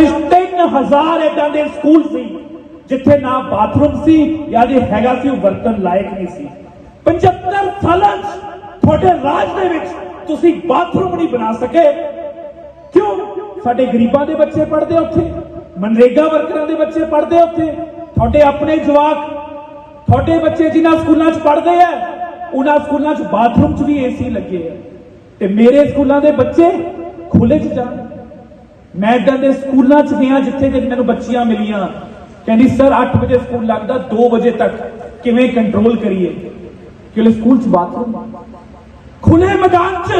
ਵਿੱਚ 3000 ਇਦਾਂ ਦੇ ਸਕੂਲ ਸੀ, ਜਿੱਥੇ ਨਾ ਬਾਥਰੂਮ ਸੀ, ਜਾਂ ਜੇ ਹੈਗਾ ਸੀ, ਉਹ ਵਰਤਨ ਲਾਇਕ ਨਹੀਂ ਸੀ। 75 ਸਾਲਾਂ ਤੁਹਾਡੇ ਰਾਜ ਦੇ ਵਿੱਚ ਤੁਸੀਂ ਬਾਥਰੂਮ ਨਹੀਂ ਬਣਾ ਸਕੇ। ਕਿਉਂ? ਸਾਡੇ ਗਰੀਬਾਂ ਦੇ ਬੱਚੇ ਪੜ੍ਹਦੇ ਉੱਥੇ, ਮਨਰੇਗਾ ਵਰਕਰਾਂ ਦੇ ਬੱਚੇ ਪੜ੍ਹਦੇ ਉੱਥੇ। ਤੁਹਾਡੇ ਆਪਣੇ ਜਵਾਕ, ਤੁਹਾਡੇ ਬੱਚੇ ਜਿਨ੍ਹਾਂ ਸਕੂਲਾਂ 'ਚ ਪੜ੍ਹਦੇ ਆ, ਉਹਨਾਂ ਸਕੂਲਾਂ 'ਚ ਬਾਥਰੂਮ 'ਚ ਵੀ ਏਸੀ ਲੱਗੇ ਆ। ਤੇ ਮੇਰੇ ਸਕੂਲਾਂ ਦੇ ਬੱਚੇ ਖੁੱਲੇ 'ਚ ਜਾਣ। ਮੈਂ ਇਦਾਂ ਦੇ ਸਕੂਲਾਂ 'ਚ ਗਿਆ ਜਿੱਥੇ ਜੇ ਮੈਨੂੰ ਬੱਚੀਆਂ ਮਿਲੀਆਂ। ਕਹਿੰਦੀ, ਸਰ 8 ਵਜੇ ਸਕੂਲ ਲੱਗਦਾ 2 ਵਜੇ ਤੱਕ ਕਿਵੇਂ ਕੰਟਰੋਲ ਕਰੀਏ? ਕਿਉਂਕਿ ਸਕੂਲ 'ਚ ਬਾਥਰੂਮ ਖੁੱਲੇ ਮੈਦਾਨ 'ਚ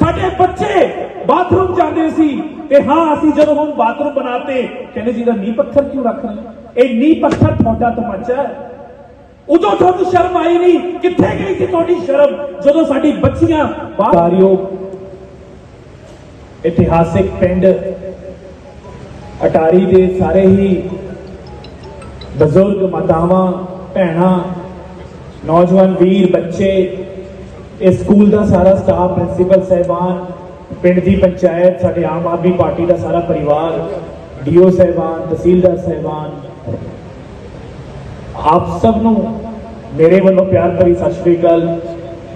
ਸਾਡੇ ਬੱਚੇ ਬਾਥਰੂਮ ਜਾਂਦੇ ਸੀ। ਤੇ ਹਾਂ, ਅਸੀਂ ਜਦੋਂ ਹੁਣ ਬਾਥਰੂਮ ਬਣਾਤੇ, ਕਹਿੰਦੇ, ਜੀ ਦਾ ਨੀ ਪੱਥਰ ਕਿਉਂ ਰੱਖ ਰਹੇ ਇਹ ਨੀ ਪੱਥਰ ਤੁਹਾਡਾ ਤਮਾਚਾ ਹੈ। ਉਦੋਂ ਤੁਹਾਨੂੰ ਸ਼ਰਮ ਆਈ ਨਹੀਂ। ਕਿੱਥੇ ਗਈ ਸੀ ਤੁਹਾਡੀ ਸ਼ਰਮ? ਜਦੋਂ ਸਾਡੀ ਬੱਚੀਆਂ ਬਾਹਰਯੋਗ ਇਤਿਹਾਸਿਕ ਪਿੰਡ ਅਟਾਰੀ ਦੇ ਸਾਰੇ ਹੀ ਬਜ਼ੁਰਗ ਮਾਤਾਵਾਂ, ਭੈਣਾਂ, ਨੌਜਵਾਨ ਵੀਰ, ਬੱਚੇ, ਇਸ ਸਕੂਲ ਦਾ ਸਾਰਾ ਸਟਾਫ ਪ੍ਰਿੰਸੀਪਲ ਸਹਿਬਾਨ, ਪਿੰਡ ਦੀ ਪੰਚਾਇਤ, ਸਾਡੇ ਆਮ ਆਦਮੀ ਪਾਰਟੀ ਦਾ ਸਾਰਾ ਪਰਿਵਾਰ, ਡੀਓ ਸਹਿਬਾਨ, ਤਹਿਸੀਲਦਾਰ ਸਹਿਬਾਨ, ਆਪ ਸਭ ਨੂੰ ਮੇਰੇ ਵੱਲੋਂ ਪਿਆਰ ਭਰੀ ਸਤਿ ਸ਼੍ਰੀ ਅਕਾਲ।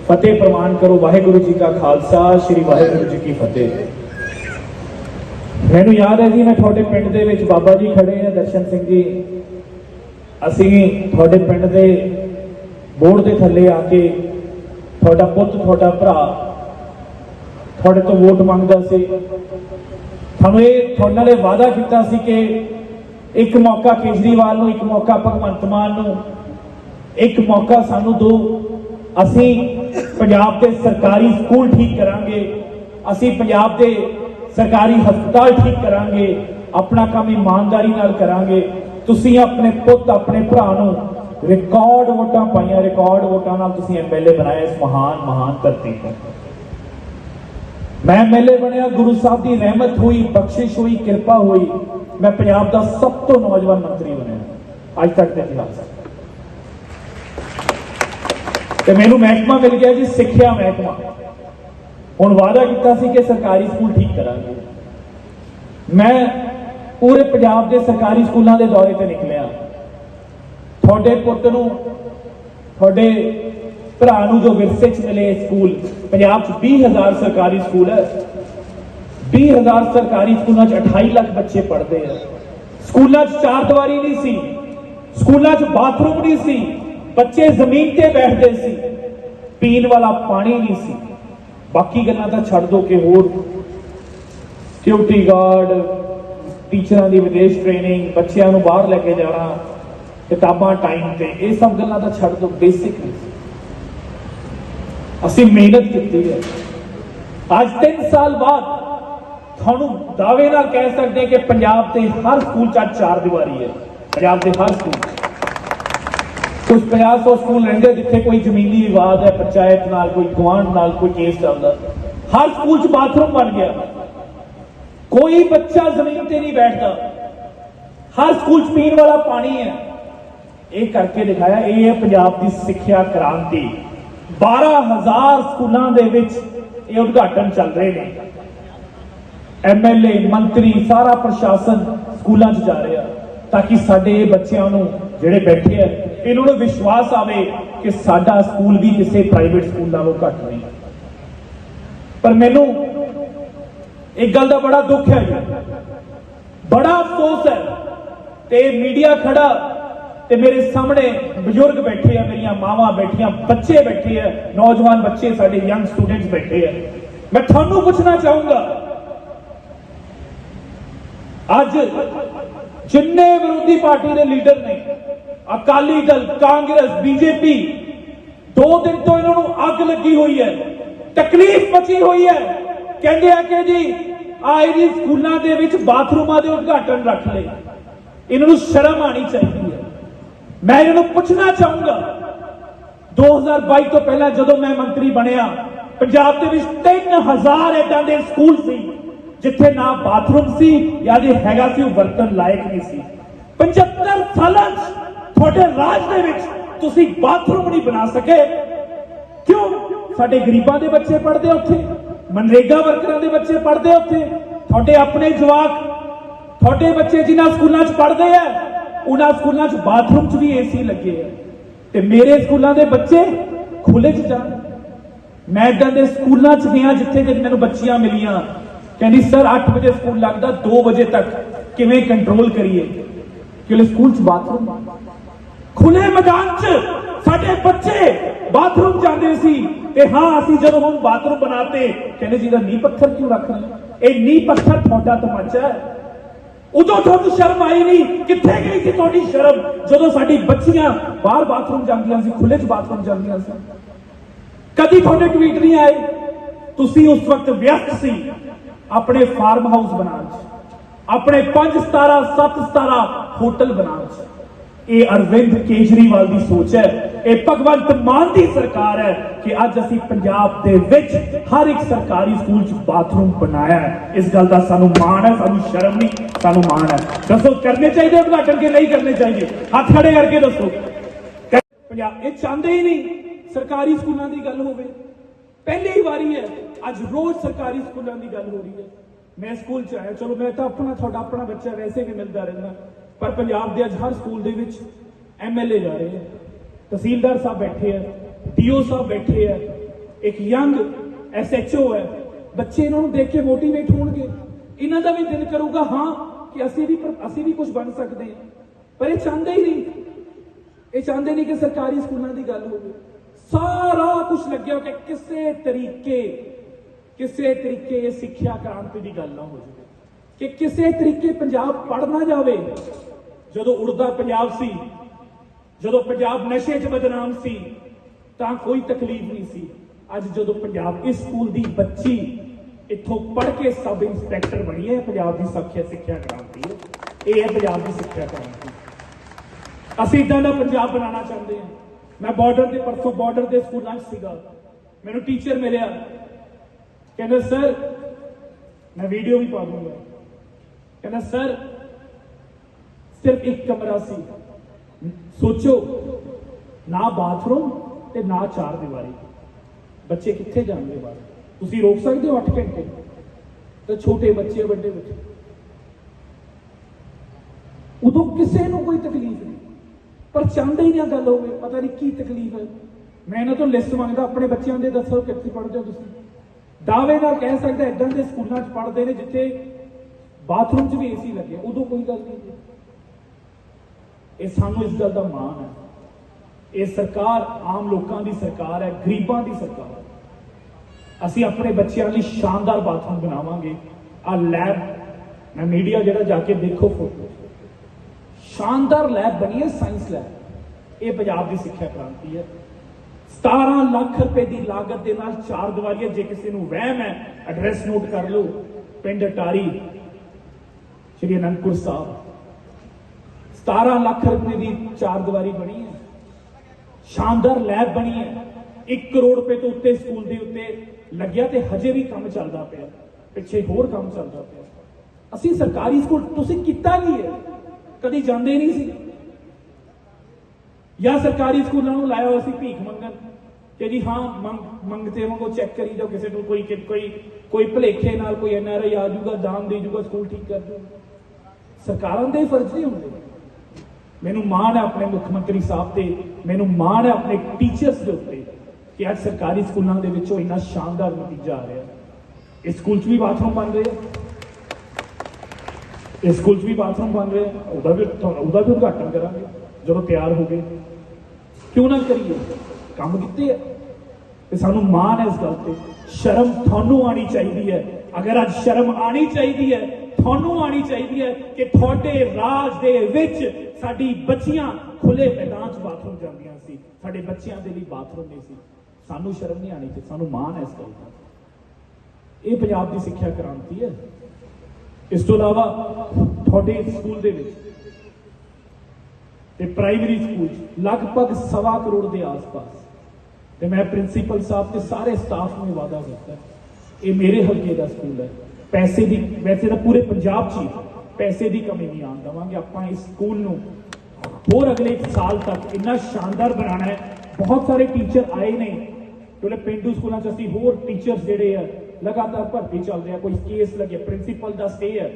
ਫਤਿਹ ਪ੍ਰਵਾਨ ਕਰੋ, ਵਾਹਿਗੁਰੂ ਜੀ ਕਾ ਖਾਲਸਾ, ਸ੍ਰੀ ਵਾਹਿਗੁਰੂ ਜੀ ਕੀ ਫਤਿਹ। ਮੈਨੂੰ ਯਾਦ ਹੈ ਜੀ, ਮੈਂ ਤੁਹਾਡੇ ਪਿੰਡ ਦੇ ਵਿੱਚ ਬਾਬਾ ਜੀ ਖੜੇ ਆ, ਦਰਸ਼ਨ ਸਿੰਘ ਜੀ। ਅਸੀਂ ਤੁਹਾਡੇ ਪਿੰਡ ਦੇ ਬੋਰਡ ਦੇ ਥੱਲੇ ਆ ਕੇ ਤੁਹਾਡਾ ਪੁੱਤ, ਤੁਹਾਡਾ ਭਰਾ ਤੁਹਾਡੇ ਤੋਂ ਵੋਟ ਮੰਗਦਾ ਸੀ। ਤੁਹਾਨੂੰ ਇਹ ਤੁਹਾਡੇ ਨਾਲ ਵਾਅਦਾ ਕੀਤਾ ਸੀ ਕਿ ਇੱਕ ਮੌਕਾ ਕੇਜਰੀਵਾਲ ਨੂੰ, ਇੱਕ ਮੌਕਾ ਭਗਵੰਤ ਮਾਨ ਨੂੰ, ਇੱਕ ਮੌਕਾ ਸਾਨੂੰ ਦਿਓ ਅਸੀਂ ਪੰਜਾਬ ਦੇ ਸਰਕਾਰੀ ਸਕੂਲ ਠੀਕ ਕਰਾਂਗੇ। ਅਸੀਂ ਪੰਜਾਬ ਦੇ ਸਰਕਾਰੀ ਹਸਪਤਾਲ ਠੀਕ ਕਰਾਂਗੇ, ਆਪਣਾ ਕੰਮ ਇਮਾਨਦਾਰੀ ਨਾਲ ਕਰਾਂਗੇ। ਤੁਸੀਂ ਆਪਣੇ ਪੁੱਤ, ਆਪਣੇ ਭਰਾ ਨੂੰ ਰਿਕਾਰਡ ਵੋਟਾਂ ਪਾਈਆਂ ਰਿਕਾਰਡ ਵੋਟਾਂ ਨਾਲ ਤੁਸੀਂ ਐਮਐਲਏ ਬਣਾਇਆ ਇਸ ਮਹਾਨ ਮਹਾਨ ਧਰਤੀ ਤੋਂ। ਮੈਂ ਐਮਐਲਏ ਬਣਿਆ, ਗੁਰੂ ਸਾਹਿਬ ਦੀ ਰਹਿਮਤ ਹੋਈ, ਬਖਸ਼ਿਸ਼ ਹੋਈ, ਕਿਰਪਾ ਹੋਈ। ਮੈਂ ਪੰਜਾਬ ਦਾ ਸਭ ਤੋਂ ਨੌਜਵਾਨ ਮੰਤਰੀ ਬਣਿਆ। ਅੱਜ ਤੱਕ ਦੇ ਇਤਿਹਾਸ ਤੇ ਮੈਨੂੰ ਮਹਿਕਮਾ ਮਿਲ ਗਿਆ ਜੀ, ਸਿੱਖਿਆ ਮਹਿਕਮਾ। ਹੁਣ ਵਾਅਦਾ ਕੀਤਾ ਸੀ ਕਿ ਸਰਕਾਰੀ ਸਕੂਲ ਠੀਕ ਕਰਾਂਗੇ। ਮੈਂ ਪੂਰੇ ਪੰਜਾਬ ਦੇ ਸਰਕਾਰੀ ਸਕੂਲਾਂ ਦੇ ਦੌਰੇ ਤੇ ਨਿਕਲਿਆ। ਤੁਹਾਡੇ ਪੁੱਤ ਨੂੰ, ਤੁਹਾਡੇ ਭਰਾ ਨੂੰ ਜੋ ਵਿਰਸੇ ਚ ਮਿਲੇ ਸਕੂਲ, ਪੰਜਾਬ ਚ 20000 ਸਰਕਾਰੀ ਸਕੂਲ ਹੈ। 20000 ਸਰਕਾਰੀ ਸਕੂਲਾਂ ਚ 28 ਲੱਖ ਬੱਚੇ ਪੜ੍ਹਦੇ ਆ। ਸਕੂਲਾਂ ਚ ਚਾਰ ਦੀਵਾਰੀ ਨਹੀਂ ਸੀ, ਸਕੂਲਾਂ ਚ ਬਾਥਰੂਮ ਨਹੀਂ ਸੀ, ਬੱਚੇ ਜ਼ਮੀਨ ਤੇ ਬੈਠਦੇ ਸੀ, ਪੀਣ ਵਾਲਾ ਪਾਣੀ ਨਹੀਂ ਸੀ। ਬਾਕੀ ਗੱਲਾਂ ਤਾਂ ਛੱਡ ਦੋ ਕਿ ਹੋਰ ਸਿਕਿਉਰਿਟੀ ਗਾਰਡ ਟੀਚਰਾਂ ਦੀ ਵਿਦੇਸ਼ ਟ੍ਰੇਨਿੰਗ ਬੱਚਿਆਂ ਨੂੰ ਬਾਹਰ ਲੈ ਕੇ ਜਾਣਾ, ਕਿਤਾਬਾਂ ਟਾਈਮ ਤੇ, ਇਹ ਸਭ ਗੱਲਾਂ ਤਾਂ ਛੱਡ ਦੋ ਬੇਸਿਕ ਨਹੀਂ ਅਸੀਂ ਮਿਹਨਤ ਕੀਤੀ ਹੈ। ਅੱਜ 3 ਸਾਲ ਬਾਅਦ ਤੁਹਾਨੂੰ ਦਾਅਵੇ ਨਾਲ ਕਹਿ ਸਕਦੇ ਕਿ ਪੰਜਾਬ ਦੇ ਹਰ ਸਕੂਲ 'ਚ ਅੱਜ ਚਾਰ ਦੀਵਾਰੀ ਹੈ। ਪੰਜਾਬ ਦੇ ਹਰ ਸਕੂਲ 'ਚ ਕੁਝ 50 ਸਕੂਲ ਰਹਿੰਦੇ ਜਿੱਥੇ ਕੋਈ ਜ਼ਮੀਨੀ ਵਿਵਾਦ ਹੈ, ਪੰਚਾਇਤ ਨਾਲ, ਕੋਈ ਗੁਆਂਢ ਨਾਲ, ਕੋਈ ਕੇਸ ਚੱਲਦਾ। ਹਰ ਸਕੂਲ 'ਚ ਬਾਥਰੂਮ ਬਣ ਗਿਆ। ਕੋਈ ਬੱਚਾ ਜ਼ਮੀਨ ਤੇ ਨਹੀਂ ਬੈਠਦਾ। ਹਰ ਸਕੂਲ 'ਚ ਪੀਣ ਵਾਲਾ ਪਾਣੀ ਹੈ। ਇਹ ਕਰਕੇ ਦਿਖਾਇਆ, ਇਹ ਹੈ ਪੰਜਾਬ ਦੀ ਸਿੱਖਿਆ ਕ੍ਰਾਂਤੀ। 12000 ਸਕੂਲਾਂ ਦੇ ਵਿੱਚ ਇਹ ਉਦਘਾਟਨ ਚੱਲ ਰਹੇ ਨੇ। ਐਮਐਲਏ ਮੰਤਰੀ, ਸਾਰਾ ਪ੍ਰਸ਼ਾਸਨ ਸਕੂਲਾਂ 'ਚ ਜਾ ਰਿਹਾ ਤਾਂ ਕਿ ਸਾਡੇ ਬੱਚਿਆਂ ਨੂੰ ਜਿਹੜੇ ਬੈਠੇ ਆ ਇਹਨਾਂ ਨੂੰ ਵਿਸ਼ਵਾਸ ਆਵੇ ਕਿ ਸਾਡਾ ਸਕੂਲ ਵੀ ਕਿਸੇ ਪ੍ਰਾਈਵੇਟ ਸਕੂਲ ਨਾਲੋਂ ਘੱਟ ਨਹੀਂ ਪਰ ਮੈਨੂੰ ਇੱਕ ਗੱਲ ਦਾ ਬੜਾ ਦੁੱਖ ਹੈ ਬੜਾ ਅਫਸੋਸ ਹੈ ਤੇ ਮੀਡੀਆ ਖੜਾ ਤੇ ਮੇਰੇ ਸਾਹਮਣੇ ਬਜ਼ੁਰਗ ਬੈਠੇ ਆ, ਮੇਰੀਆਂ ਮਾਵਾਂ ਬੈਠੀਆਂ, ਬੱਚੇ ਬੈਠੇ ਆ, ਨੌਜਵਾਨ ਬੱਚੇ, ਸਾਡੇ ਯੰਗ ਸਟੂਡੈਂਟਸ ਬੈਠੇ ਆ। ਮੈਂ ਤੁਹਾਨੂੰ ਪੁੱਛਣਾ ਚਾਹੂੰਗਾ, ਅੱਜ ਜਿੰਨੇ ਵਿਰੋਧੀ ਪਾਰਟੀ ਦੇ ਲੀਡਰ ਨੇ ਅਕਾਲੀ ਦਲ, ਕਾਂਗਰਸ, ਬੀਜੇਪੀ, ਦੋ ਦਿਨ ਤੋਂ ਇਹਨਾਂ ਨੂੰ ਅੱਗ ਲੱਗੀ ਹੋਈ ਹੈ, ਤਕਲੀਫ ਮਚੀ ਹੋਈ ਹੈ। ਕਹਿੰਦੇ ਆ ਕਿ ਜੀ, ਆਏ ਸਕੂਲਾਂ ਦੇ ਵਿੱਚ ਬਾਥਰੂਮਾਂ ਦੇ ਉਦਘਾਟਨ ਰੱਖ ਲਏ। ਇਹਨਾਂ ਨੂੰ ਸ਼ਰਮ ਆਣੀ ਚਾਹੀਦੀ ਹੈ। ਮੈਂ ਇਹਨਾਂ ਨੂੰ ਪੁੱਛਣਾ ਚਾਹੂੰਗਾ 2022 ਤੋਂ ਪਹਿਲਾਂ ਜਦੋਂ ਮੈਂ ਮੰਤਰੀ ਬਣਿਆ, ਪੰਜਾਬ ਦੇ ਵਿੱਚ 3000 ਇਦਾਂ ਦੇ ਸਕੂਲ ਸੀ, ਜਿੱਥੇ ਨਾ ਬਾਥਰੂਮ ਸੀ ਜਾਂ ਜੇ ਹੈਗਾ ਸੀ ਉਹ ਵਰਤਨ ਲਾਇਕ ਨਹੀਂ ਸੀ। 75 ਸਾਲਾਂ 'ਚ ਤੁਹਾਡੇ ਰਾਜ ਦੇ ਵਿੱਚ ਤੁਸੀਂ ਬਾਥਰੂਮ ਨਹੀਂ ਬਣਾ ਸਕੇ। ਕਿਉਂ? ਸਾਡੇ ਗਰੀਬਾਂ ਦੇ ਬੱਚੇ ਪੜ੍ਹਦੇ ਉੱਥੇ, ਮਨਰੇਗਾ ਵਰਕਰਾਂ ਦੇ ਬੱਚੇ ਪੜ੍ਹਦੇ ਉੱਥੇ। ਤੁਹਾਡੇ ਆਪਣੇ ਜਵਾਕ, ਤੁਹਾਡੇ ਬੱਚੇ ਜਿਨ੍ਹਾਂ ਸਕੂਲਾਂ 'ਚ ਪੜ੍ਹਦੇ ਆ, ਉਹਨਾਂ ਸਕੂਲਾਂ 'ਚ ਬਾਥਰੂਮ 'ਚ ਵੀ ਏਸੀ ਲੱਗੇ ਆ। ਤੇ ਮੇਰੇ ਸਕੂਲਾਂ ਦੇ ਬੱਚੇ ਖੁੱਲੇ 'ਚ ਜਾਣ। ਮੈਂ ਏਦਾਂ ਦੇ ਸਕੂਲਾਂ 'ਚ ਗਿਆ ਜਿੱਥੇ ਜਦ ਮੈਨੂੰ ਬੱਚੀਆਂ ਮਿਲੀਆਂ। ਕਹਿੰਦੀ, ਸਰ 8 ਵਜੇ ਸਕੂਲ ਲੱਗਦਾ 2 ਵਜੇ ਤੱਕ ਕਿਵੇਂ ਕੰਟਰੋਲ ਕਰੀਏ? ਕਿਉਂਕਿ ਸਕੂਲ 'ਚ ਬਾਥਰੂਮ ਖੁੱਲੇ ਮੈਦਾਨ 'ਚ ਸਾਡੇ ਬੱਚੇ ਬਾਥਰੂਮ ਜਾਂਦੇ ਸੀ ਤੇ ਹਾਂ, ਅਸੀਂ ਜਦੋਂ ਹੁਣ ਬਾਥਰੂਮ ਬਣਾਤੇ, ਕਹਿੰਦੇ ਜੀ ਦਾ ਨੀ ਪੱਥਰ ਕਿਉਂ ਰੱਖ ਰਹੇ ਇਹ ਨੀ ਪੱਥਰ ਤੁਹਾਡਾ ਤਮਾਚਾ ਹੈ। ਉਦੋਂ ਤੁਹਾਨੂੰ ਸ਼ਰਮ ਆਈ ਨਹੀਂ, ਕਿੱਥੇ ਗਈ ਸੀ ਤੁਹਾਡੀ ਸ਼ਰਮ? ਜਦੋਂ ਸਾਡੀ ਬੱਚੀਆਂ ਬਾਹਰ ਬਾਥਰੂਮ ਜਾਂਦੀਆਂ ਸੀ ਖੁੱਲੇ 'ਚ ਬਾਥਰੂਮ ਜਾਂਦੀਆਂ ਸੀ। ਕਦੀ ਤੁਹਾਡੇ ਟਵੀਟ ਨਹੀਂ ਆਏ? ਤੁਸੀਂ ਉਸ ਵਕਤ ਵਿਅਸਤ ਸੀ, ਆਪਣੇ ਫਾਰਮ ਹਾਊਸ ਬਣਾਉਣ 'ਚ, ਆਪਣੇ 5 17 7 17 ਹੋਟਲ ਬਣਾਉਣ 'ਚ। ਇਹ ਅਰਵਿੰਦ ਕੇਜਰੀਵਾਲ ਦੀ ਸੋਚ ਹੈ। ਇਹ ਭਗਵੰਤ ਮਾਨ ਦੀ ਸਰਕਾਰ ਹੈ ਕਿ ਅੱਜ ਅਸੀਂ ਪੰਜਾਬ ਦੇ ਵਿੱਚ ਹਰ ਇੱਕ ਸਰਕਾਰੀ ਸਕੂਲ 'ਚ ਬਾਥਰੂਮ ਬਣਾਇਆ ਹੈ। ਇਸ ਗੱਲ ਦਾ ਸਾਨੂੰ ਮਾਣ ਹੈ, ਸਾਨੂੰ ਸ਼ਰਮ ਨਹੀਂ, ਸਾਨੂੰ ਮਾਣ ਹੈ। ਦੱਸੋ, ਕਰਨੇ ਚਾਹੀਦੇ ਉਦਘਾਟਨ ਕੇ ਨਹੀਂ ਕਰਨੇ ਚਾਹੀਦੇ? ਹੱਥ ਖੜੇ ਕਰਕੇ ਦੱਸੋ। ਪੰਜਾਬ, ਇਹ ਚਾਹੁੰਦੇ ਹੀ ਨਹੀਂ ਸਰਕਾਰੀ ਸਕੂਲਾਂ ਦੀ ਗੱਲ ਹੋਵੇ। ਪਹਿਲੀ ਵਾਰੀ ਹੈ, ਅੱਜ ਰੋਜ਼ ਸਰਕਾਰੀ ਸਕੂਲਾਂ ਦੀ ਗੱਲ ਹੋ ਰਹੀ ਹੈ। ਮੈਂ ਸਕੂਲ ਚ ਆਇਆ, ਚਲੋ ਮੈਂ ਤਾਂ ਆਪਣਾ, ਤੁਹਾਡਾ ਆਪਣਾ ਬੱਚਾ ਵੈਸੇ ਵੀ ਮਿਲਦਾ ਰਹਿੰਦਾ। ਪਰ ਪੰਜਾਬ ਦੇ ਅੱਜ ਹਰ ਸਕੂਲ ਦੇ ਵਿੱਚ ਐਮਐਲਏ ਜਾ ਰਹੇ ਹੈ ਤਹਿਸੀਲਦਾਰ ਸਾਹਿਬ ਬੈਠੇ ਹੈ ਡੀਓ ਸਾਹਿਬ ਬੈਠੇ ਹੈ ਇੱਕ ਯੰਗ ਐਸਐਚਓ ਹੈ। ਬੱਚੇ ਇਹਨਾਂ ਨੂੰ ਦੇਖ ਕੇ ਮੋਟੀਵੇਟ ਹੋਣਗੇ। ਇਹਨਾਂ ਦਾ ਵੀ ਦਿਲ ਕਰੂਗਾ, ਹਾਂ, ਕਿ ਅਸੀਂ ਵੀ ਅਸੀਂ ਵੀ ਕੁਝ ਬਣ ਸਕਦੇ ਹਾਂ। ਪਰ ਇਹ ਚਾਹੁੰਦੇ ਹੀ ਨਹੀਂ। ਇਹ ਚਾਹੁੰਦੇ ਨਹੀਂ ਕਿ ਸਰਕਾਰੀ ਸਕੂਲਾਂ ਦੀ ਗੱਲ ਹੋਵੇ। ਸਾਰਾ ਕੁਝ ਲੱਗਿਆ ਕਿ ਕਿਸੇ ਤਰੀਕੇ ਕਿਸੇ ਤਰੀਕੇ ਇਹ ਸਿੱਖਿਆ ਕ੍ਰਾਂਤੀ ਦੀ ਗੱਲ ਨਾ ਹੋ ਜਾਵੇ। ਕਿ ਕਿਸੇ ਤਰੀਕੇ ਪੰਜਾਬ ਪੜ ਨਾ ਜਾਵੇ। ਜਦੋਂ ਉੜਦਾ ਪੰਜਾਬ ਸੀ, ਜਦੋਂ ਪੰਜਾਬ ਨਸ਼ੇ 'ਚ ਬਦਨਾਮ ਸੀ, ਤਾਂ ਕੋਈ ਤਕਲੀਫ ਨਹੀਂ ਸੀ। ਅੱਜ ਜਦੋਂ ਪੰਜਾਬ ਇਸ ਸਕੂਲ ਦੀ ਬੱਚੀ ਇੱਥੋਂ ਪੜ ਕੇ ਸਬ ਇੰਸਪੈਕਟਰ ਬਣੀ ਹੈ ਪੰਜਾਬ ਦੀ ਸਿੱਖਿਆ ਸਿੱਖਿਆ ਕ੍ਰਾਂਤੀ ਹੈ। ਇਹ ਹੈ ਪੰਜਾਬ ਦੀ ਸਿੱਖਿਆ ਕ੍ਰਾਂਤੀ ਅਸੀਂ ਇਦਾਂ ਦਾ ਪੰਜਾਬ ਬਣਾਉਣਾ ਚਾਹੁੰਦੇ ਹਾਂ। ਮੈਂ ਬਾਰਡਰ ਦੇ, ਪਰਸੋਂ ਬਾਰਡਰ ਦੇ ਸਕੂਲਾਂ 'ਚ ਸੀਗਾ। ਮੈਨੂੰ ਟੀਚਰ ਮਿਲਿਆ। ਕਹਿੰਦਾ ਸਰ ਮੈਂ ਵੀਡੀਓ ਵੀ ਪਾ ਦੂੰਗਾ। ਕਹਿੰਦਾ, ਸਰ, ਸਿਰਫ ਇੱਕ ਕਮਰਾ ਸੀ। ਸੋਚੋ, ਨਾ ਬਾਥਰੂਮ ਤੇ ਨਾ ਚਾਰ ਦੀਵਾਰੀ। ਬੱਚੇ ਕਿੱਥੇ ਜਾਣਗੇ ਬਾਹਰ? ਤੁਸੀਂ ਰੋਕ ਸਕਦੇ ਹੋ 8 ਘੰਟੇ? ਤੇ ਛੋਟੇ ਬੱਚੇ ਵੱਡੇ ਬੱਚੇ। ਉਦੋਂ ਕਿਸੇ ਨੂੰ ਕੋਈ ਤਕਲੀਫ ਨਹੀਂ। ਪਰ ਚਾਹੁੰਦੇ ਹੀ ਨਾ ਗੱਲ ਹੋਵੇ, ਪਤਾ ਨਹੀਂ ਕੀ ਤਕਲੀਫ ਹੈ। ਮੈਂ ਇਹਨਾਂ ਤੋਂ ਲਿਸਟ ਮੰਗਦਾ, ਆਪਣੇ ਬੱਚਿਆਂ ਦੇ ਦੱਸੋ ਕਿੱਥੇ ਪੜ੍ਹਦੇ ਹੋ ਤੁਸੀਂ। ਦਾਅਵੇ ਨਾਲ ਕਹਿ ਸਕਦਾ ਇਦਾਂ ਦੇ ਸਕੂਲਾਂ 'ਚ ਪੜ੍ਹਦੇ ਨੇ ਜਿੱਥੇ ਬਾਥਰੂਮ 'ਚ ਵੀ ਏਸੀ ਲੱਗੇ, ਉਦੋਂ ਕੋਈ ਗੱਲ ਨਹੀਂ ਇਹ ਸਾਨੂੰ ਇਸ ਗੱਲ ਦਾ ਮਾਣ ਹੈ। ਇਹ ਸਰਕਾਰ ਆਮ ਲੋਕਾਂ ਦੀ ਸਰਕਾਰ ਹੈ, ਗਰੀਬਾਂ ਦੀ ਸਰਕਾਰ ਹੈ। ਅਸੀਂ ਆਪਣੇ ਬੱਚਿਆਂ ਲਈ ਸ਼ਾਨਦਾਰ ਬਾਥਰੂਮ ਬਣਾਵਾਂਗੇ। ਆ ਲੈਬ ਮੈਂ ਮੀਡੀਆ ਜਿਹੜਾ ਜਾ ਕੇ ਦੇਖੋ ਫੋਟੋ ਸ਼ਾਨਦਾਰ ਲੈਬ ਬਣੀ ਹੈ ਸਾਇੰਸ ਲੈਬ ਇਹ ਪੰਜਾਬ ਦੀ ਸਿੱਖਿਆ ਕ੍ਰਾਂਤੀ ਹੈ। 17 ਲੱਖ ਰੁਪਏ ਦੀ ਲਾਗਤ ਦੇ ਨਾਲ ਚਾਰ ਦੀਵਾਰੀਆਂ ਜੇ ਕਿਸੇ ਨੂੰ ਵਹਿਮ ਹੈ ਐਡਰੈਸ ਨੋਟ ਕਰ ਲਓ। ਪਿੰਡ ਅਟਾਰੀ ਸ਼੍ਰੀ ਅਨੰਦਪੁਰ ਸਾਹਿਬ 17 ਲੱਖ ਰੁਪਏ ਦੀ ਚਾਰ ਦੀਵਾਰੀ ਬਣੀ ਹੈ। ਸ਼ਾਨਦਾਰ ਲੈਬ ਬਣੀ ਹੈ। 1 ਕਰੋੜ ਰੁਪਏ ਤੋਂ ਉੱਤੇ ਸਕੂਲ ਦੇ ਉੱਤੇ ਲੱਗਿਆ ਤੇ ਹਜੇ ਵੀ ਕੰਮ ਚੱਲਦਾ ਪਿਆ। ਪਿੱਛੇ ਹੋਰ ਕੰਮ ਚੱਲਦਾ ਪਿਆ। ਅਸੀਂ ਸਰਕਾਰੀ ਸਕੂਲ ਤੁਸੀਂ ਕੀਤਾ ਕੀ ਹੈ? ਕਦੀ ਜਾਂਦੇ ਨਹੀਂ ਸੀ। ਜਾਂ ਸਰਕਾਰੀ ਸਕੂਲਾਂ ਨੂੰ ਲਾਇਆ ਹੋਇਆ ਸੀ ਭੀਖ ਮੰਗਣ ਕਿ ਜੀ ਹਾਂ, ਮੰਗ ਮੰਗਤੇ ਵਾਂਗੂ ਚੈੱਕ ਕਰੀ ਜਾਓ, ਕਿਸੇ ਨੂੰ ਕੋਈ ਕੋਈ ਕੋਈ ਭਲੇਖੇ ਨਾਲ ਕੋਈ ਐਨਆਰਆਈ ਆ ਜਾਊਗਾ, ਦਾਨ ਦੇ ਜਾਊਗਾ, ਸਕੂਲ ਠੀਕ ਕਰ ਦੂਗਾ ਸਰਕਾਰਾਂ ਦੇ ਫਰਜ਼ ਨਹੀਂ ਹੁੰਦੇ। ਮੈਨੂੰ ਮਾਣ ਹੈ ਆਪਣੇ ਮੁੱਖ ਮੰਤਰੀ ਸਾਹਿਬ ਤੇ, ਮੈਨੂੰ ਮਾਣ ਹੈ ਆਪਣੇ ਟੀਚਰਸ ਦੇ ਉੱਤੇ ਕਿ ਅੱਜ ਸਰਕਾਰੀ ਸਕੂਲਾਂ ਦੇ ਵਿੱਚੋਂ ਇੰਨਾ ਸ਼ਾਨਦਾਰ ਨਤੀਜਾ ਆ ਰਿਹਾ। ਇਸ ਸਕੂਲ 'ਚ ਵੀ ਬਾਥਰੂਮ ਬਣ ਰਹੇ ਆ। ਇਸ ਸਕੂਲ 'ਚ ਵੀ ਬਾਥਰੂਮ ਬਣ ਰਹੇ ਉਹਦਾ ਵੀ ਉਹਦਾ ਵੀ ਉਦਘਾਟਨ ਕਰਾਂਗੇ, ਜਦੋਂ ਤਿਆਰ ਹੋ ਗਏ। ਕਿਉਂ ਨਾ ਕਰੀਏ? ਕੰਮ ਕੀਤੇ ਆ। ਤੇ ਸਾਨੂੰ ਮਾਣ ਹੈ ਇਸ ਗੱਲ ਤੇ ਸ਼ਰਮ ਤੁਹਾਨੂੰ ਆਣੀ ਚਾਹੀਦੀ ਹੈ। ਅਗਰ ਅੱਜ ਸ਼ਰਮ ਆਣੀ ਚਾਹੀਦੀ ਹੈ ਤੁਹਾਨੂੰ ਆਣੀ ਚਾਹੀਦੀ ਹੈ ਕਿ ਤੁਹਾਡੇ ਰਾਜ ਦੇ ਵਿੱਚ ਸਾਡੀ ਬੱਚੀਆਂ ਖੁੱਲੇ ਮੈਦਾਨ 'ਚ ਬਾਥਰੂਮ ਜਾਂਦੀਆਂ ਸੀ। ਸਾਡੇ ਬੱਚਿਆਂ ਦੇ ਲਈ ਬਾਥਰੂਮ ਨਹੀਂ ਸੀ। ਸਾਨੂੰ ਸ਼ਰਮ ਨਹੀਂ ਆਣੀ ਤੇ ਸਾਨੂੰ ਮਾਣ ਹੈ ਇਸ ਗੱਲ ਦਾ। ਇਹ ਪੰਜਾਬ ਦੀ ਸਿੱਖਿਆ ਕ੍ਰਾਂਤੀ ਹੈ। ਇਸ ਤੋਂ ਇਲਾਵਾ ਤੁਹਾਡੇ ਸਕੂਲ ਦੇ ਵਿੱਚ ਤੇ ਪ੍ਰਾਇਮਰੀ ਸਕੂਲ 'ਚ ਲਗਭਗ ਸਵਾ ਕਰੋੜ ਦੇ ਆਸ-ਪਾਸ ਤੇ ਮੈਂ ਪ੍ਰਿੰਸੀਪਲ ਸਾਹਿਬ ਤੇ ਸਾਰੇ ਸਟਾਫ ਨੂੰ ਵਾਅਦਾ ਕੀਤਾ ਇਹ ਮੇਰੇ ਹਲਕੇ ਦਾ ਸਕੂਲ ਹੈ। ਪੈਸੇ ਦੀ, ਵੈਸੇ ਤਾਂ ਪੂਰੇ ਪੰਜਾਬ 'ਚ ਹੀ ਪੈਸੇ ਦੀ ਕਮੀ ਨਹੀਂ ਆਉਣ ਦੇਵਾਂਗੇ ਆਪਾਂ ਇਸ ਸਕੂਲ ਨੂੰ। ਹੋਰ ਅਗਲੇ ਸਾਲ ਤੱਕ ਇੰਨਾ ਸ਼ਾਨਦਾਰ ਬਣਾਉਣਾ ਹੈ। ਬਹੁਤ ਸਾਰੇ ਟੀਚਰ ਆਏ ਨੇ ਕਿਉਂਕਿ ਪਿੰਡੂ ਸਕੂਲਾਂ 'ਚ ਅਸੀਂ ਹੋਰ ਟੀਚਰਸ ਜਿਹੜੇ ਆ, ਲਗਾਤਾਰ ਭਰਤੀ ਚੱਲ ਰਿਹਾ ਕੋਈ ਕੇਸ ਲੱਗੇ ਪ੍ਰਿੰਸੀਪਲ ਦਾ ਸਟੇ ਹੈ।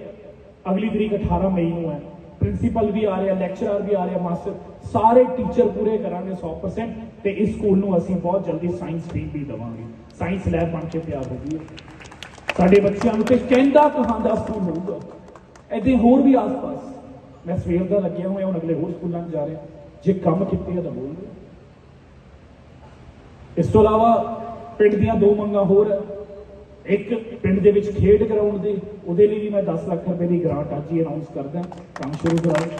ਅਗਲੀ ਤਰੀਕ 18 ਮਈ ਨੂੰ ਹੈ। ਪ੍ਰਿੰਸੀਪਲ ਵੀ ਆ ਰਿਹਾ ਲੈਕਚਰਰ ਵੀ ਆ ਰਿਹਾ, ਮਾਸਟਰ। ਸਾਰੇ ਟੀਚਰ ਪੂਰੇ ਕਰਾਂਗੇ 100% ਤੇ ਇਸ ਸਕੂਲ ਨੂੰ ਅਸੀਂ ਬਹੁਤ ਜਲਦੀ ਸਾਇੰਸ ਸਟਰੀਮ ਵੀ ਦੇਵਾਂਗੇ। ਸਾਇੰਸ ਲੈਬ ਬਣ ਕੇ ਤਿਆਰ ਹੋ ਗਈ ਹੈ ਸਾਡੇ ਬੱਚਿਆਂ ਨੂੰ ਤੇ ਕਹਿੰਦਾ ਕਹਾਂਦਾ ਸਕੂਲ ਹੋਊਗਾ। ਐਦੇ ਹੋਰ ਵੀ ਆਸ-ਪਾਸ। ਮੈਂ ਸਵੇਰ ਦਾ ਲੱਗਿਆ ਹੋਇਆ, ਹੁਣ ਅਗਲੇ ਹੋਰ ਸਕੂਲਾਂ 'ਚ ਜਾ ਰਿਹਾ। ਜੇ ਕੰਮ ਕੀਤੇ ਆ ਤਾਂ ਬੋਲਦੇ ਇਸ ਤੋਂ ਇਲਾਵਾ ਪਿੰਡ ਦੀਆਂ ਦੋ ਮੰਗਾਂ ਹੋਰ ਹੈ। ਇੱਕ, ਪਿੰਡ ਦੇ ਵਿੱਚ ਖੇਡ ਗਰਾਊਂਡ ਦੇ, ਉਹਦੇ ਲਈ ਵੀ ਮੈਂ 10 ਲੱਖ ਰੁਪਏ ਦੀ ਗ੍ਰਾਂਟ ਅੱਜ ਹੀ ਅਨਾਉਂਸ ਕਰਦਾ। ਕੰਮ ਸ਼ੁਰੂ ਕਰਾਓ।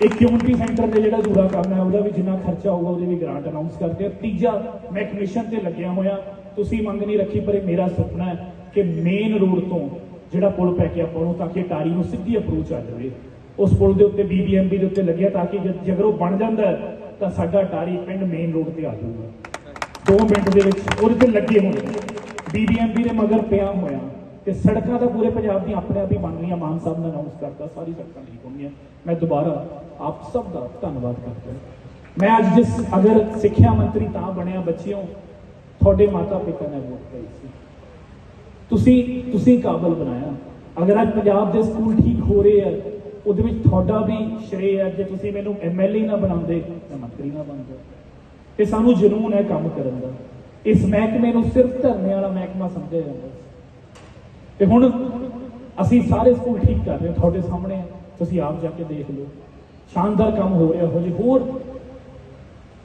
ਇੱਕ ਕਮਿਊਨਿਟੀ ਸੈਂਟਰ ਦੇ ਜਿਹੜਾ ਅਧੂਰਾ ਕੰਮ ਹੈ, ਉਹਦਾ ਵੀ ਜਿੰਨਾ ਖਰਚਾ ਹੋਊਗਾ, ਉਹਦੇ ਵੀ ਗ੍ਰਾਂਟ ਅਨਾਉਂਸ ਕਰਦੇ ਆ। ਤੀਜਾ, ਮੈਂ ਕਮਿਸ਼ਨ ਤੇ ਲੱਗਿਆ ਹੋਇਆ। ਤੁਸੀਂ ਮੰਗ ਨਹੀਂ ਰੱਖੀ, ਪਰ ਇਹ ਮੇਰਾ ਸੁਪਨਾ ਹੈ। ਕਿ ਮੇਨ ਰੋਡ ਤੋਂ ਜਿਹੜਾ ਪੁਲ ਪੈ ਕੇ ਆਪਾਂ ਨੂੰ ਤਾਂ ਕਿ ਟਾਰੀ ਨੂੰ ਸਿੱਧੀ ਅਪਰੋਚ ਆ ਜਾਵੇ। ਉਸ ਪੁਲ ਦੇ ਉੱਤੇ ਬੀਬੀਐਮਬੀ ਦੇ ਉੱਤੇ ਲੱਗਿਆ ਤਾਂ ਕਿ ਜੇਕਰ ਉਹ ਬਣ ਜਾਂਦਾ ਤਾਂ ਸਾਡਾ ਟਾਰੀ ਪਿੰਡ ਮੇਨ ਰੋਡ ਤੇ ਆ ਜਾਊਗਾ। 2 ਮਿੰਟ ਦੇ ਵਿੱਚ ਉਹਦੇ ਤੇ ਲੱਗੇ ਹੋਏ ਬੀਬੀਐਮਬੀ ਦੇ ਮਗਰ ਪਿਆ ਹੋਇਆ ਤੇ ਸੜਕਾਂ ਤਾਂ ਪੂਰੇ ਪੰਜਾਬ ਦੀਆਂ ਆਪਣੇ ਆਪ ਹੀ ਬਣ ਰਹੀਆਂ। ਮਾਨ ਸਾਹਿਬ ਨੇ ਅਨਾਉਂਸ ਕਰਤਾ, ਸਾਰੀ ਸੜਕਾਂ ਠੀਕ ਹੋਣਗੀਆਂ। ਮੈਂ ਦੁਬਾਰਾ ਆਪ ਸਭ ਦਾ ਧੰਨਵਾਦ ਕਰਦਾ ਮੈਂ ਅੱਜ ਜਿਸ ਅਗਰ ਸਿੱਖਿਆ ਮੰਤਰੀ ਤਾਂ ਬਣਿਆ ਬੱਚਿਓ, ਤੁਹਾਡੇ ਮਾਤਾ ਪਿਤਾ ਨੇ ਵੋਟ ਪਾਈ ਸੀ। ਤੁਸੀਂ ਤੁਸੀਂ ਕਾਬਲ ਬਣਾਇਆ। ਅਗਰ ਅੱਜ ਪੰਜਾਬ ਦੇ ਸਕੂਲ ਠੀਕ ਹੋ ਰਹੇ ਆ, ਉਹਦੇ ਵਿੱਚ ਤੁਹਾਡਾ ਵੀ ਸ਼੍ਰੇ ਹੈ, ਜੇ ਤੁਸੀਂ ਮੈਨੂੰ ਐਮਐਲਏ ਨਾ ਬਣਾਉਂਦੇ ਤਾਂ ਮੰਤਰੀ ਨਾ ਬਣਦੇ। ਤੇ ਸਾਨੂੰ ਜਨੂਨ ਹੈ ਕੰਮ ਕਰਨ ਦਾ। ਇਸ ਮਹਿਕਮੇ ਨੂੰ ਸਿਰਫ ਧਰਨੇ ਵਾਲਾ ਮਹਿਕਮਾ ਸਮਝਿਆ ਜਾਂਦਾ ਸੀ ਤੇ ਹੁਣ ਅਸੀਂ ਸਾਰੇ ਸਕੂਲ ਠੀਕ ਕਰ ਰਹੇ ਤੁਹਾਡੇ ਸਾਹਮਣੇ ਤੁਸੀਂ ਆਪ ਜਾ ਕੇ ਦੇਖ ਲਓ। ਸ਼ਾਨਦਾਰ ਕੰਮ ਹੋ ਰਿਹਾ ਹੋ ਜੀ ਹੋਰ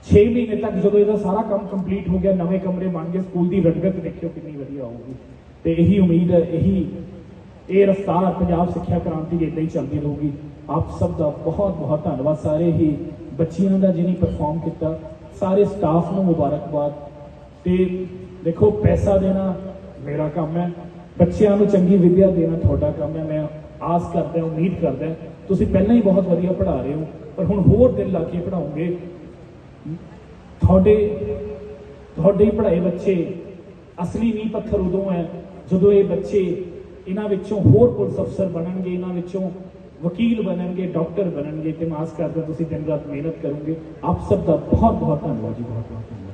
6 ਮਹੀਨੇ ਤੱਕ ਜਦੋਂ ਇਹਦਾ ਸਾਰਾ ਕੰਮ ਕੰਪਲੀਟ ਹੋ ਗਿਆ, ਨਵੇਂ ਕਮਰੇ ਬਣ ਗਏ, ਸਕੂਲ ਦੀ ਰੰਗਤ ਦੇਖਿਓ ਕਿੰਨੀ ਵਧੀਆ ਹੋਊਗੀ ਤੇ ਇਹੀ ਉਮੀਦ ਹੈ, ਇਹੀ ਇਹ ਰਫਤਾਰ ਪੰਜਾਬ ਸਿੱਖਿਆ ਕ੍ਰਾਂਤੀ ਦੀ ਇਦਾਂ ਹੀ ਚੱਲਦੀ ਰਹੂਗੀ। ਆਪ ਸਭ ਦਾ ਬਹੁਤ ਬਹੁਤ ਧੰਨਵਾਦ। ਸਾਰੇ ਹੀ ਬੱਚਿਆਂ ਦਾ ਜਿਹਨੇ ਪਰਫਾਰਮ ਕੀਤਾ, ਸਾਰੇ ਸਟਾਫ ਨੂੰ ਮੁਬਾਰਕਬਾਦ। ਤੇ ਦੇਖੋ, ਪੈਸਾ ਦੇਣਾ ਮੇਰਾ ਕੰਮ ਹੈ। ਬੱਚਿਆਂ ਨੂੰ ਚੰਗੀ ਵਿੱਦਿਆ ਦੇਣਾ ਤੁਹਾਡਾ ਕੰਮ ਹੈ। ਮੈਂ ਆਸ ਕਰਦਾ, ਉਮੀਦ ਕਰਦਾ, ਤੁਸੀਂ ਪਹਿਲਾਂ ਹੀ ਬਹੁਤ ਵਧੀਆ ਪੜ੍ਹਾ ਰਹੇ ਹੋ, ਪਰ ਹੁਣ ਹੋਰ ਦਿਲ ਲਾ ਕੇ ਪੜਾਓਗੇ ਤੁਹਾਡੇ ਤੁਹਾਡੇ ਹੀ ਪੜ੍ਹਾਏ ਬੱਚੇ, ਅਸਲੀ ਨੀਂਹ ਪੱਥਰ ਉਦੋਂ ਹੈ ਜਦੋਂ ਇਹ ਬੱਚੇ ਇਹਨਾਂ ਵਿੱਚੋਂ ਹੋਰ ਪੁਲਿਸ ਅਫਸਰ ਬਣਨਗੇ, ਇਹਨਾਂ ਵਿੱਚੋਂ ਵਕੀਲ ਬਣਨਗੇ, ਡਾਕਟਰ ਬਣਨਗੇ, ਤੇ ਮਾਸ ਕਰਦਾ ਤੁਸੀਂ ਦਿਨ ਰਾਤ ਮਿਹਨਤ ਕਰੋਗੇ। ਆਪ ਸਭ ਦਾ ਬਹੁਤ ਬਹੁਤ ਧੰਨਵਾਦ ਜੀ ਬਹੁਤ ਬਹੁਤ